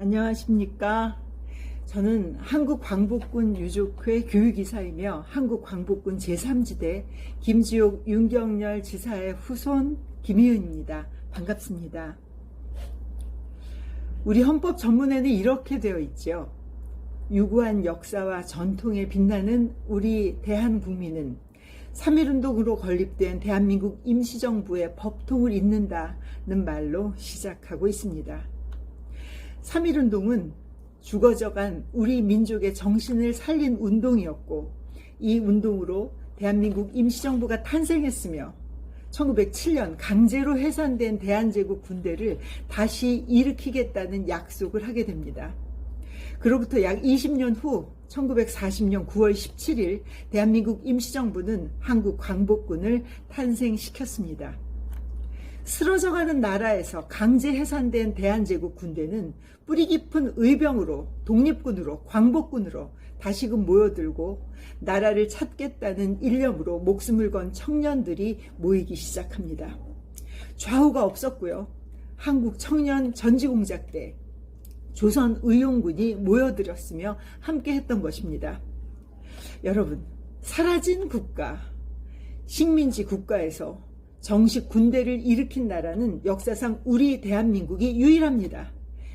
안녕하십니까. 저는 한국광복군 유족회 교육이사이며 한국광복군 제3지대 김지옥 윤경열 지사의 후손 김희은입니다. 반갑습니다. 우리 헌법 전문에는 이렇게 되어 있죠. 유구한 역사와 전통에 빛나는 우리 대한국민은 3.1운동으로 건립된 대한민국 임시정부의 법통을 잇는다는 말로 시작하고 있습니다. 3.1운동은 죽어져간 우리 민족의 정신을 살린 운동이었고 이 운동으로 대한민국 임시정부가 탄생했으며 1907년 강제로 해산된 대한제국 군대를 다시 일으키겠다는 약속을 하게 됩니다. 그로부터 약 20년 후 1940년 9월 17일 대한민국 임시정부는 한국 광복군을 탄생시켰습니다. 쓰러져가는 나라에서 강제 해산된 대한제국 군대는 뿌리 깊은 의병으로 독립군으로 광복군으로 다시금 모여들고 나라를 찾겠다는 일념으로 목숨을 건 청년들이 모이기 시작합니다. 좌우가 없었고요. 한국 청년 전지공작 때 조선 의용군이 모여들었으며 함께 했던 것입니다. 여러분, 사라진 국가, 식민지 국가에서 정식 군대를 일으킨 나라는 역사상 우리 대한민국이 유일합니다.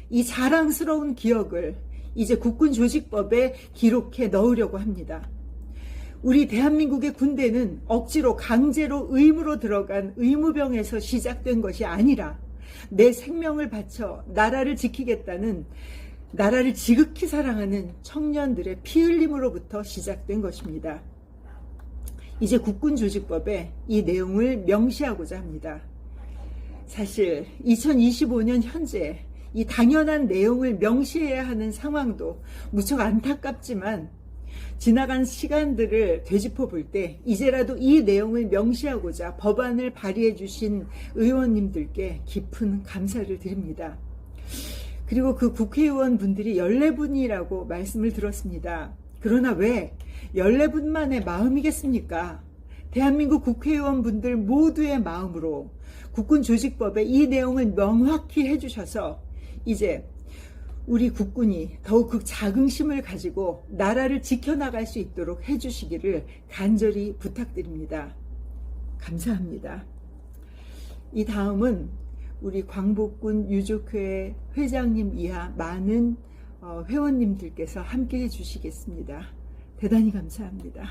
이 자랑스러운 기억을 이제 국군 조직법에 기록해 넣으려고 합니다. 우리 대한민국의 군대는 억지로 강제로 의무로 들어간 의무병에서 시작된 것이 아니라 내 생명을 바쳐 나라를 지키겠다는 나라를 지극히 사랑하는 청년들의 피 흘림으로부터 시작된 것입니다. 이제 국군 조직법에 이 내용을 명시하고자 합니다. 사실 2025년 현재 이 당연한 내용을 명시해야 하는 상황도 무척 안타깝지만 지나간 시간들을 되짚어 볼 때 이제라도 이 내용을 명시하고자 법안을 발의해 주신 의원님들께 깊은 감사를 드립니다. 그리고 그 국회의원 분들이 14분이라고 말씀을 들었습니다. 그러나 왜 14분만의 마음이겠습니까? 대한민국 국회의원 분들 모두의 마음으로 국군 조직법에 이 내용을 명확히 해주셔서 이제 우리 국군이 더욱 그 자긍심을 가지고 나라를 지켜나갈 수 있도록 해주시기를 간절히 부탁드립니다. 감사합니다. 이 다음은 우리 광복군 유족회 회장님 이하 많은 어, 회원님들께서 함께 해주시겠습니다. 대단히 감사합니다.